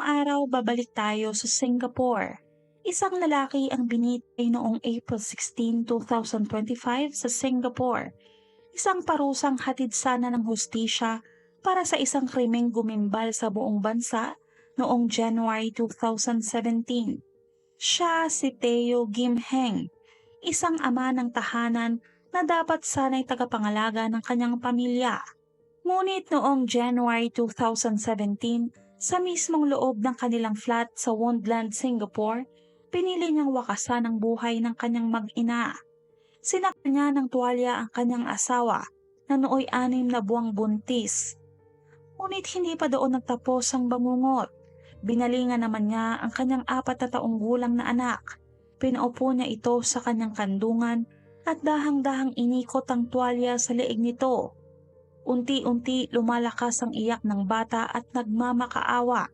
Ngayong araw babalik tayo sa Singapore. Isang lalaki ang binitay noong April 16, 2025 sa Singapore. Isang parusang hatid sana ng hustisya para sa isang krimeng gumimbal sa buong bansa noong January 2017. Siya si Theo Gim Heng, isang ama ng tahanan na dapat sana'y tagapangalaga ng kanyang pamilya. Ngunit noong January 2017, sa mismong loob ng kanilang flat sa Wondland, Singapore, pinili niyang wakasan ang buhay ng kanyang mag-ina. Sinakta niya ng tuwalya ang kanyang asawa na nooy anim na buwang buntis. Ngunit hindi pa doon nagtapos ang bangungot. Binalingan naman niya ang kanyang apat na taong gulang na anak. Pinaupo niya ito sa kanyang kandungan at dahang-dahang inikot ang tuwalya sa leeg nito. Unti-unti lumalakas ang iyak ng bata at nagmamakaawa.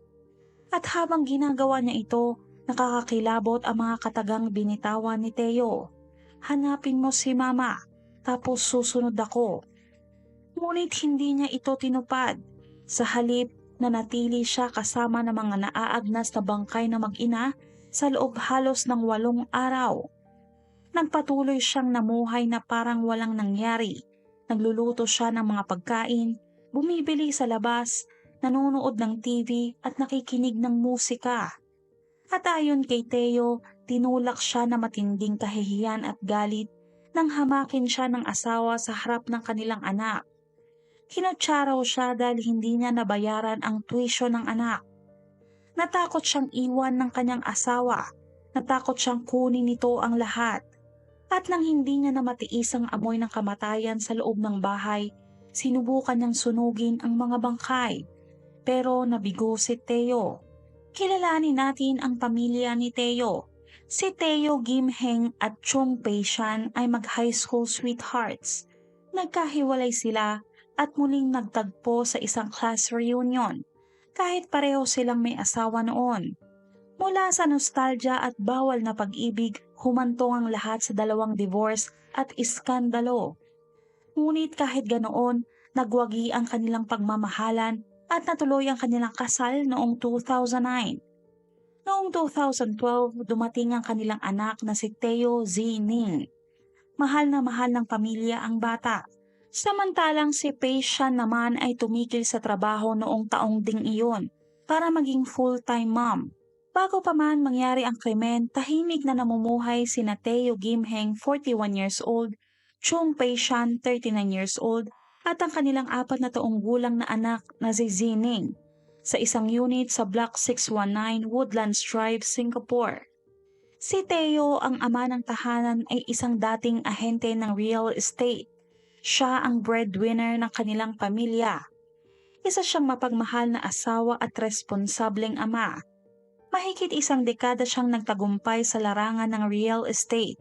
At habang ginagawa niya ito, nakakakilabot ang mga katagang binitawan ni Teo. Hanapin mo si mama, tapos susunod ako. Ngunit hindi niya ito tinupad. Sa halip, nanatili siya kasama ng mga naaagnas na bangkay na mag-ina sa loob halos ng walong araw. Nagpatuloy siyang namuhay na parang walang nangyari. Nagluluto siya ng mga pagkain, bumibili sa labas, nanonood ng TV at nakikinig ng musika. At ayon kay Teo, tinulak siya na matinding kahihiyan at galit nang hamakin siya ng asawa sa harap ng kanilang anak. Kinutsa raw siya dahil hindi niya nabayaran ang tuition ng anak. Natakot siyang iwan ng kanyang asawa. Natakot siyang kunin nito ang lahat. At nang hindi niya na matiis ang amoy ng kamatayan sa loob ng bahay, sinubukan niyang sunugin ang mga bangkay. Pero nabigo si Teo. Kilalanin natin ang pamilya ni Teo. Si Teo Gim Heng at Chung Pei Shan ay mag-high school sweethearts. Nagkahiwalay sila at muling nagtagpo sa isang class reunion kahit pareho silang may asawa noon. Mula sa nostalgia at bawal na pag-ibig, humantong ang lahat sa dalawang divorce at iskandalo. Ngunit kahit ganoon, nagwagi ang kanilang pagmamahalan at natuloy ang kanilang kasal noong 2009. Noong 2012, dumating ang kanilang anak na si Theo Zining. Mahal na mahal ng pamilya ang bata. Samantalang si Patian naman ay tumigil sa trabaho noong taong ding iyon para maging full-time mom. Bago pa man mangyari ang krimen, tahimik na namumuhay si Theo Gimheng, 41 years old, Chung Pei-shan, 39 years old, at ang kanilang apat na taong gulang na anak na si Zining sa isang unit sa Block 619 Woodlands Drive, Singapore. Si Theo, ang ama ng tahanan, ay isang dating ahente ng real estate. Siya ang breadwinner ng kanilang pamilya. Isa siyang mapagmahal na asawa at responsableng ama mahigit isang dekada siyang nagtagumpay sa larangan ng real estate.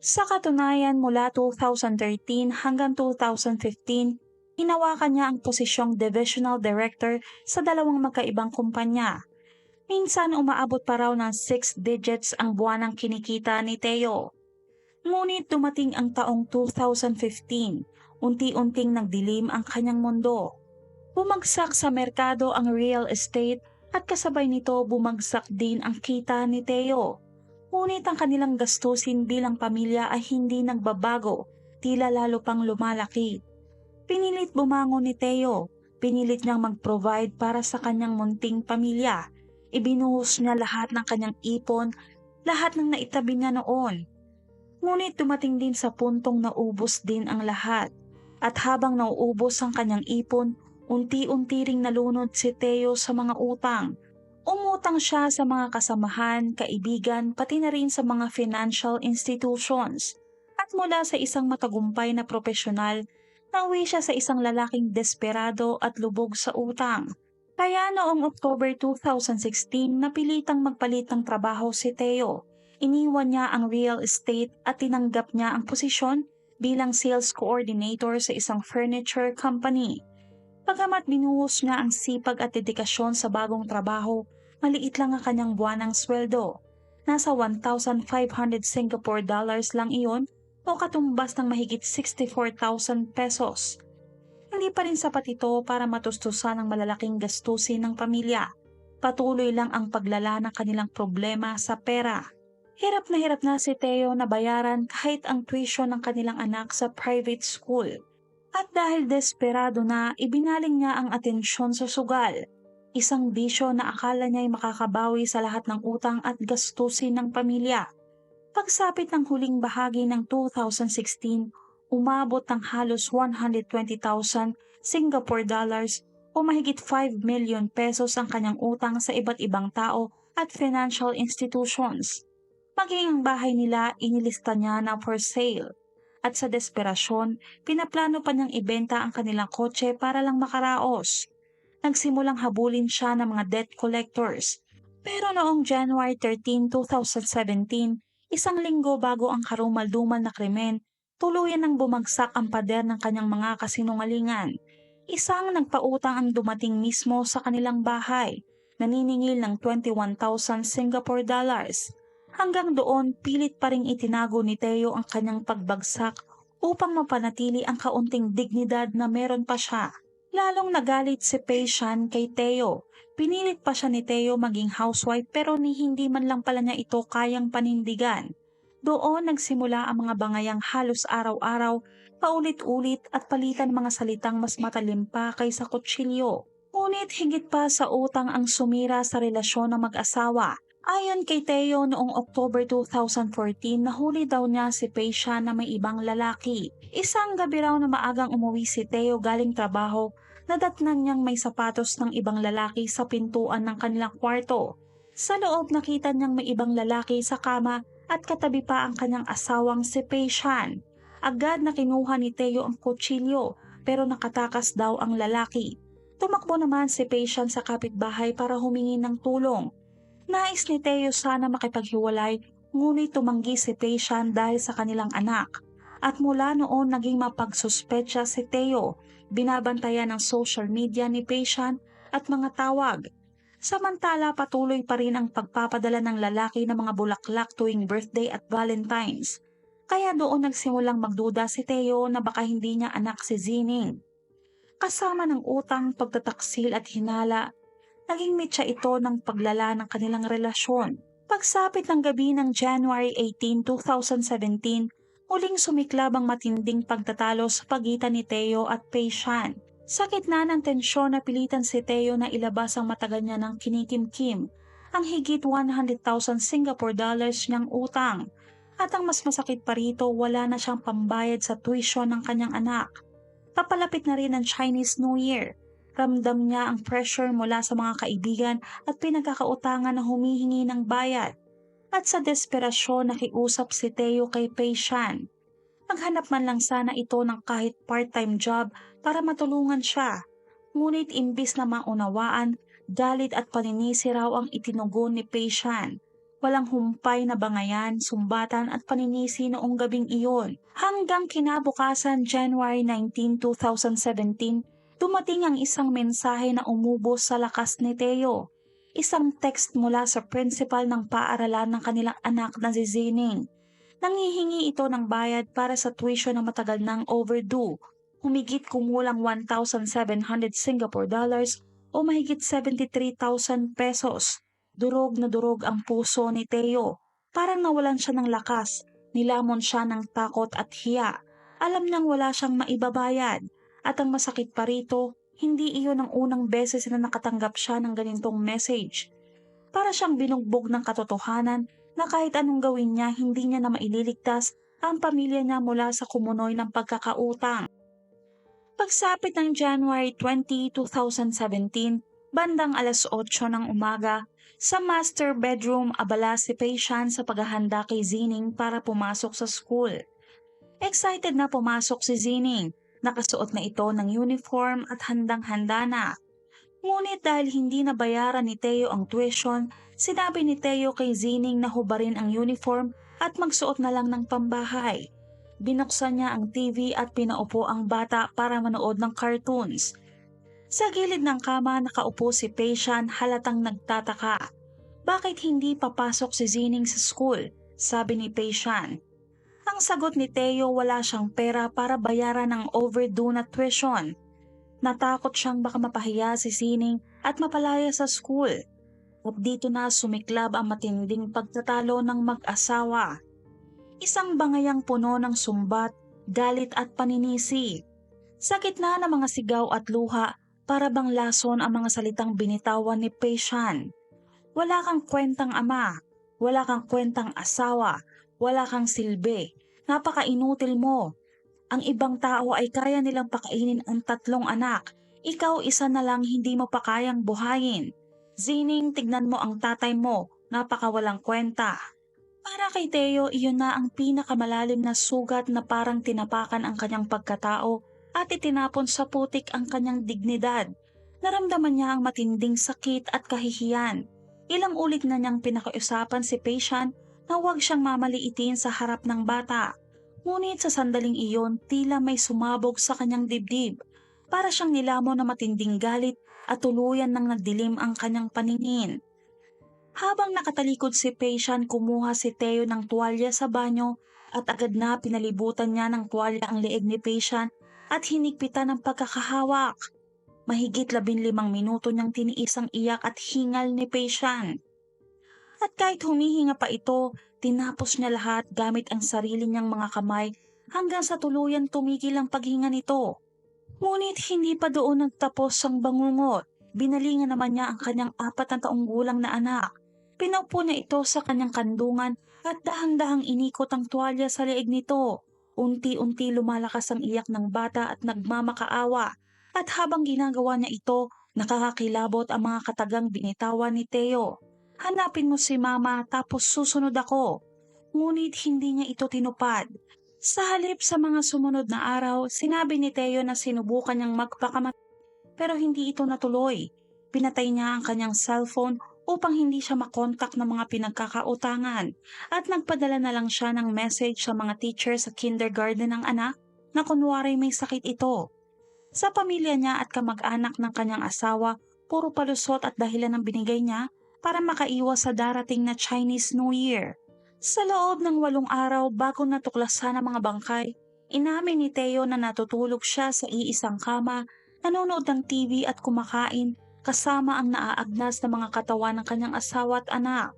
Sa katunayan mula 2013 hanggang 2015, hinawakan niya ang posisyong Divisional Director sa dalawang magkaibang kumpanya. Minsan umaabot pa raw ng 6 digits ang buwanang kinikita ni Teo. Ngunit dumating ang taong 2015, unti-unting nagdilim ang kanyang mundo. Bumagsak sa merkado ang real estate at kasabay nito bumagsak din ang kita ni Teo. Ngunit ang kanilang gastusin bilang pamilya ay hindi nagbabago, tila lalo pang lumalaki. Pinilit bumangon ni Teo, pinilit niyang mag-provide para sa kanyang munting pamilya. Ibinuhos niya lahat ng kanyang ipon, lahat ng naitabi niya noon. Ngunit dumating din sa puntong naubos din ang lahat. At habang nauubos ang kanyang ipon, Unti-unti ring nalunod si Teo sa mga utang. Umutang siya sa mga kasamahan, kaibigan, pati na rin sa mga financial institutions. At mula sa isang matagumpay na profesional, nauwi siya sa isang lalaking desperado at lubog sa utang. Kaya noong October 2016, napilitang magpalit ng trabaho si Teo. Iniwan niya ang real estate at tinanggap niya ang posisyon bilang sales coordinator sa isang furniture company. Pagamat binuhos niya ang sipag at dedikasyon sa bagong trabaho, maliit lang ang kanyang buwanang sweldo. Nasa 1,500 Singapore dollars lang iyon o katumbas ng mahigit 64,000 pesos. Hindi pa rin sapat ito para matustusan ang malalaking gastusin ng pamilya. patuloy lang ang paglala ng kanilang problema sa pera. Hirap na hirap na si Theo na bayaran kahit ang tuition ng kanilang anak sa private school. At dahil desperado na, ibinaling niya ang atensyon sa sugal. Isang bisyo na akala niya'y makakabawi sa lahat ng utang at gastusin ng pamilya. Pagsapit ng huling bahagi ng 2016, umabot ng halos 120,000 Singapore dollars o mahigit 5 million pesos ang kanyang utang sa iba't ibang tao at financial institutions. Maging ang bahay nila inilista niya na for sale. At sa desperasyon, pinaplano pa niyang ibenta ang kanilang kotse para lang makaraos. Nagsimulang habulin siya ng mga debt collectors. Pero noong January 13, 2017, isang linggo bago ang karumaldumal na krimen, tuluyan nang bumagsak ang pader ng kanyang mga kasinungalingan. Isang nagpautang ang dumating mismo sa kanilang bahay, naniningil ng 21,000 Singapore dollars. Hanggang doon, pilit pa ring itinago ni Teo ang kanyang pagbagsak upang mapanatili ang kaunting dignidad na meron pa siya. Lalong nagalit si Peishan kay Teo. Pinilit pa siya ni Teo maging housewife pero ni hindi man lang pala niya ito kayang panindigan. Doon nagsimula ang mga bangayang halos araw-araw, paulit-ulit at palitan mga salitang mas matalim pa kaysa kutsilyo. Ngunit higit pa sa utang ang sumira sa relasyon ng mag-asawa. Ayon kay Teo noong October 2014, nahuli daw niya si Peisha na may ibang lalaki. Isang gabi raw na maagang umuwi si Teo galing trabaho, nadatnan niyang may sapatos ng ibang lalaki sa pintuan ng kanilang kwarto. Sa loob nakita niyang may ibang lalaki sa kama at katabi pa ang kanyang asawang si Peishan. Agad na kinuha ni Teo ang kutsilyo pero nakatakas daw ang lalaki. Tumakbo naman si Peishan sa kapitbahay para humingi ng tulong. Nais ni Teo sana makipaghiwalay ngunit tumanggi si Peishan dahil sa kanilang anak. At mula noon naging mapagsuspetsya si Teo, binabantayan ng social media ni Peishan at mga tawag. Samantala patuloy pa rin ang pagpapadala ng lalaki ng mga bulaklak tuwing birthday at valentines. Kaya doon nagsimulang magduda si Teo na baka hindi niya anak si Zining. Kasama ng utang, pagtataksil at hinala, naging mitya ito ng paglala ng kanilang relasyon. Pagsapit ng gabi ng January 18, 2017, muling sumiklab ang matinding pagtatalo sa pagitan ni Teo at Peishan. Sa gitna ng tensyon na pilitan si Teo na ilabas ang matagal niya ng kinikimkim, ang higit 100,000 Singapore dollars niyang utang. At ang mas masakit pa rito, wala na siyang pambayad sa tuition ng kanyang anak. Papalapit na rin ang Chinese New Year Ramdam niya ang pressure mula sa mga kaibigan at pinagkakautangan na humihingi ng bayad. At sa desperasyon nakiusap si Teo kay Peishan. Maghanap man lang sana ito ng kahit part-time job para matulungan siya. Ngunit imbis na maunawaan, galit at paninisi raw ang itinugon ni Peishan. Walang humpay na bangayan, sumbatan at paninisi noong gabing iyon. Hanggang kinabukasan January 19, 2017, dumating ang isang mensahe na umubos sa lakas ni Teo. Isang text mula sa principal ng paaralan ng kanilang anak na si Zining. Nangihingi ito ng bayad para sa tuition na matagal nang overdue. Humigit kumulang 1,700 Singapore dollars o mahigit 73,000 pesos. Durog na durog ang puso ni Teo. Parang nawalan siya ng lakas. Nilamon siya ng takot at hiya. Alam niyang wala siyang maibabayad at ang masakit pa rito, hindi iyon ang unang beses na nakatanggap siya ng ganitong message. Para siyang binugbog ng katotohanan na kahit anong gawin niya, hindi niya na maililigtas ang pamilya niya mula sa kumunoy ng pagkakautang. Pagsapit ng January 20, 2017, bandang alas 8 ng umaga, sa master bedroom abala si Peishan sa paghahanda kay Zining para pumasok sa school. Excited na pumasok si Zining Nakasuot na ito ng uniform at handang-handa na. Ngunit dahil hindi nabayaran ni Teo ang tuition, sinabi ni Teo kay Zining na hubarin ang uniform at magsuot na lang ng pambahay. Binuksan niya ang TV at pinaupo ang bata para manood ng cartoons. Sa gilid ng kama nakaupo si Patian halatang nagtataka. Bakit hindi papasok si Zining sa school? Sabi ni Patian. Ang sagot ni Teo wala siyang pera para bayaran ang overdue na tuition. Natakot siyang baka mapahiya si Sining at mapalaya sa school. At dito na sumiklab ang matinding pagtatalo ng mag-asawa. Isang bangayang puno ng sumbat, galit at paninisi. Sa gitna ng mga sigaw at luha, para bang lason ang mga salitang binitawan ni Peishan. Wala kang kwentang ama, wala kang kwentang asawa, wala kang silbi, napaka-inutil mo. Ang ibang tao ay kaya nilang pakainin ang tatlong anak, ikaw isa na lang hindi mo pa kayang buhayin. Zining, tignan mo ang tatay mo, napakawalang kwenta. Para kay Teo, iyon na ang pinakamalalim na sugat na parang tinapakan ang kanyang pagkatao at itinapon sa putik ang kanyang dignidad. Naramdaman niya ang matinding sakit at kahihiyan. Ilang ulit na niyang pinakiusapan si Patian na huwag siyang mamaliitin sa harap ng bata. Ngunit sa sandaling iyon, tila may sumabog sa kanyang dibdib. Para siyang nilamon na matinding galit at tuluyan nang nagdilim ang kanyang paningin. Habang nakatalikod si Patian, kumuha si Teo ng tuwalya sa banyo at agad na pinalibutan niya ng tuwalya ang leeg ni Patian at hinigpitan ng pagkakahawak. Mahigit labinlimang minuto niyang tiniis ang iyak at hingal ni Patian. At kahit humihinga pa ito, tinapos niya lahat gamit ang sarili niyang mga kamay hanggang sa tuluyan tumigil ang paghinga nito. Ngunit hindi pa doon nagtapos ang bangungot. Binalingan naman niya ang kanyang apat na taong gulang na anak. Pinaupo niya ito sa kanyang kandungan at dahang-dahang inikot ang tuwalya sa leeg nito. Unti-unti lumalakas ang iyak ng bata at nagmamakaawa. At habang ginagawa niya ito, nakakakilabot ang mga katagang binitawan ni Teo. Hanapin mo si mama tapos susunod ako. Ngunit hindi niya ito tinupad. Sa halip sa mga sumunod na araw, sinabi ni Teo na sinubukan niyang magpakamatay pero hindi ito natuloy. Pinatay niya ang kanyang cellphone upang hindi siya makontak ng mga pinagkakautangan at nagpadala na lang siya ng message sa mga teacher sa kindergarten ng anak na kunwari may sakit ito. Sa pamilya niya at kamag-anak ng kanyang asawa, puro palusot at dahilan ang binigay niya para makaiwas sa darating na Chinese New Year. Sa loob ng walong araw bago natuklasan ang mga bangkay, inamin ni Teo na natutulog siya sa iisang kama, nanonood ng TV at kumakain kasama ang naaagnas na mga katawan ng kanyang asawa at anak.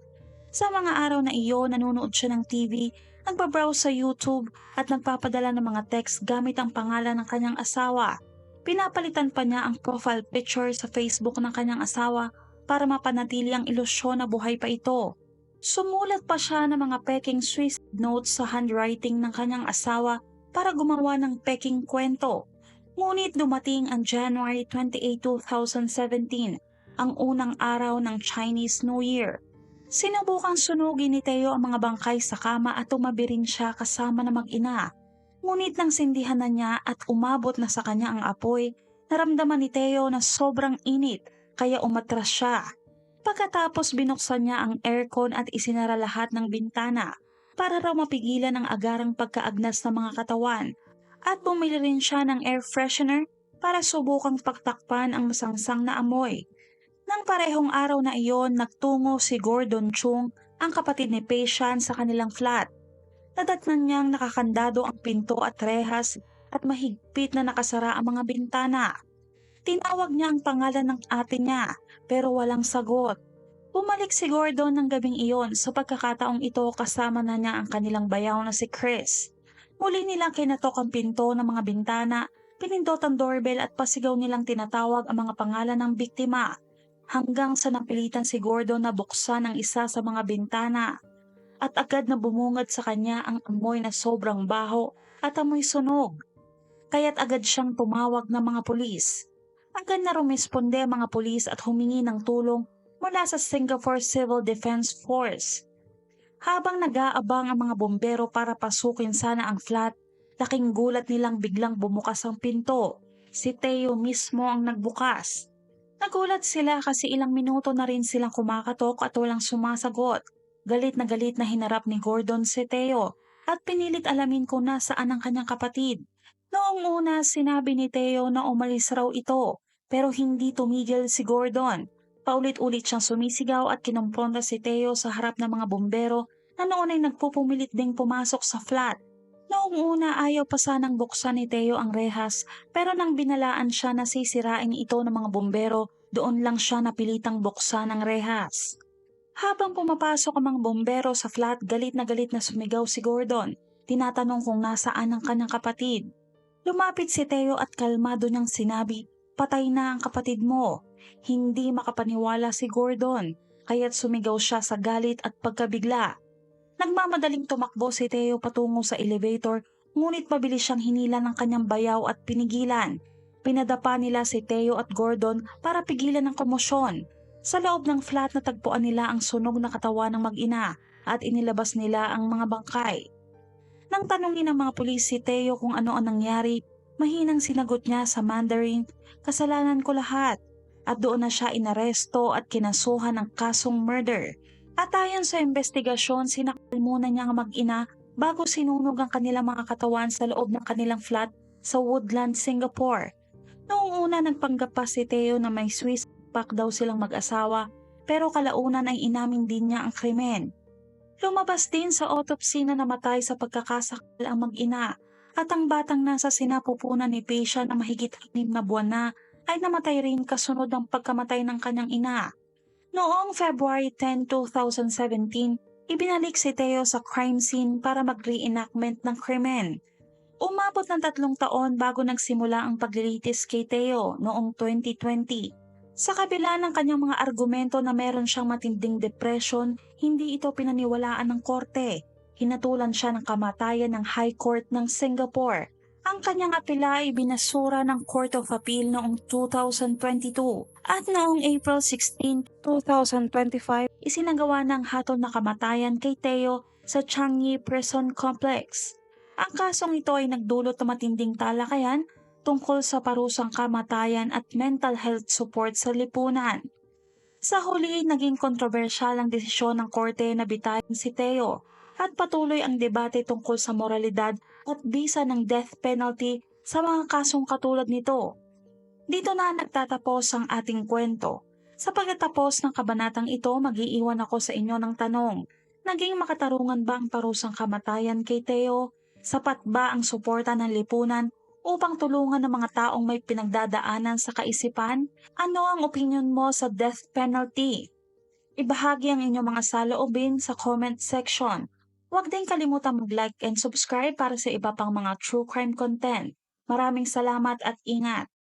Sa mga araw na iyon, nanonood siya ng TV, nagbabrowse sa YouTube at nagpapadala ng mga text gamit ang pangalan ng kanyang asawa. Pinapalitan pa niya ang profile picture sa Facebook ng kanyang asawa para mapanatili ang ilusyon na buhay pa ito. Sumulat pa siya ng mga peking Swiss notes sa handwriting ng kanyang asawa para gumawa ng peking kwento. Ngunit dumating ang January 28, 2017, ang unang araw ng Chinese New Year. Sinubukang sunugin ni Teo ang mga bangkay sa kama at tumabi rin siya kasama na mag-ina. Ngunit nang sindihan na niya at umabot na sa kanya ang apoy, naramdaman ni Teo na sobrang init kaya umatras siya. Pagkatapos binuksan niya ang aircon at isinara lahat ng bintana para raw mapigilan ang agarang pagkaagnas ng mga katawan at bumili rin siya ng air freshener para subukang pagtakpan ang masangsang na amoy. Nang parehong araw na iyon, nagtungo si Gordon Chung, ang kapatid ni Patian sa kanilang flat. Nadatnan niyang nakakandado ang pinto at rehas at mahigpit na nakasara ang mga bintana. Tinawag niya ang pangalan ng ate niya pero walang sagot. Bumalik si Gordon ng gabing iyon sa pagkakataong ito kasama na niya ang kanilang bayaw na si Chris. Muli nilang kinatok ang pinto ng mga bintana, pinindot ang doorbell at pasigaw nilang tinatawag ang mga pangalan ng biktima. Hanggang sa napilitan si Gordon na buksan ang isa sa mga bintana. At agad na bumungad sa kanya ang amoy na sobrang baho at amoy sunog. Kaya't agad siyang tumawag ng mga pulis. Agad na rumisponde mga pulis at humingi ng tulong mula sa Singapore Civil Defense Force. Habang nag-aabang ang mga bombero para pasukin sana ang flat, laking gulat nilang biglang bumukas ang pinto. Si Teo mismo ang nagbukas. Nagulat sila kasi ilang minuto na rin silang kumakatok at walang sumasagot. Galit na galit na hinarap ni Gordon si Teo at pinilit alamin kung nasaan ang kanyang kapatid. Noong una sinabi ni Teo na umalis raw ito pero hindi tumigil si Gordon. Paulit-ulit siyang sumisigaw at kinumpronta si Teo sa harap ng mga bombero na noon ay nagpupumilit ding pumasok sa flat. Noong una ayaw pa sanang buksan ni Teo ang rehas pero nang binalaan siya na sisirain ito ng mga bombero, doon lang siya napilitang buksan ng rehas. Habang pumapasok ang mga bombero sa flat, galit na galit na sumigaw si Gordon. Tinatanong kung nasaan ang kanyang kapatid. Lumapit si Theo at kalmado niyang sinabi, patay na ang kapatid mo. Hindi makapaniwala si Gordon, kaya't sumigaw siya sa galit at pagkabigla. Nagmamadaling tumakbo si Theo patungo sa elevator, ngunit mabilis siyang hinila ng kanyang bayaw at pinigilan. Pinadapa nila si Theo at Gordon para pigilan ang komosyon. Sa loob ng flat natagpuan nila ang sunog na katawan ng mag-ina at inilabas nila ang mga bangkay. Nang tanungin ng mga pulis si Theo kung ano ang nangyari, mahinang sinagot niya sa Mandarin, kasalanan ko lahat. At doon na siya inaresto at kinasuhan ng kasong murder. At ayon sa investigasyon, sinakal muna niya ang mag-ina bago sinunog ang kanilang mga katawan sa loob ng kanilang flat sa Woodland, Singapore. Noong una nagpanggap pa si Theo na may Swiss pack daw silang mag-asawa pero kalaunan ay inamin din niya ang krimen. Lumabas din sa autopsy na namatay sa pagkakasakal ang mag-ina at ang batang nasa sinapupunan ni Pesha na mahigit anim na buwan na ay namatay rin kasunod ng pagkamatay ng kanyang ina. Noong February 10, 2017, ibinalik si Theo sa crime scene para mag-reenactment ng krimen. Umabot ng tatlong taon bago nagsimula ang paglilitis kay Theo noong 2020. Sa kabila ng kanyang mga argumento na meron siyang matinding depression, hindi ito pinaniwalaan ng korte. Hinatulan siya ng kamatayan ng High Court ng Singapore. Ang kanyang apela ay binasura ng Court of Appeal noong 2022 at noong April 16, 2025, isinagawa ng hatol na kamatayan kay Theo sa Changi Prison Complex. Ang kasong ito ay nagdulot ng matinding talakayan tungkol sa parusang kamatayan at mental health support sa lipunan. Sa huli, naging kontrobersyal ang desisyon ng korte na bitayin si Theo at patuloy ang debate tungkol sa moralidad at bisa ng death penalty sa mga kasong katulad nito. Dito na nagtatapos ang ating kwento. Sa pagkatapos ng kabanatang ito, magiiwan ako sa inyo ng tanong. Naging makatarungan ba ang parusang kamatayan kay Theo? Sapat ba ang suporta ng lipunan upang tulungan ng mga taong may pinagdadaanan sa kaisipan? Ano ang opinion mo sa death penalty? Ibahagi ang inyong mga saloobin sa comment section. Huwag din kalimutan mag-like and subscribe para sa iba pang mga true crime content. Maraming salamat at ingat!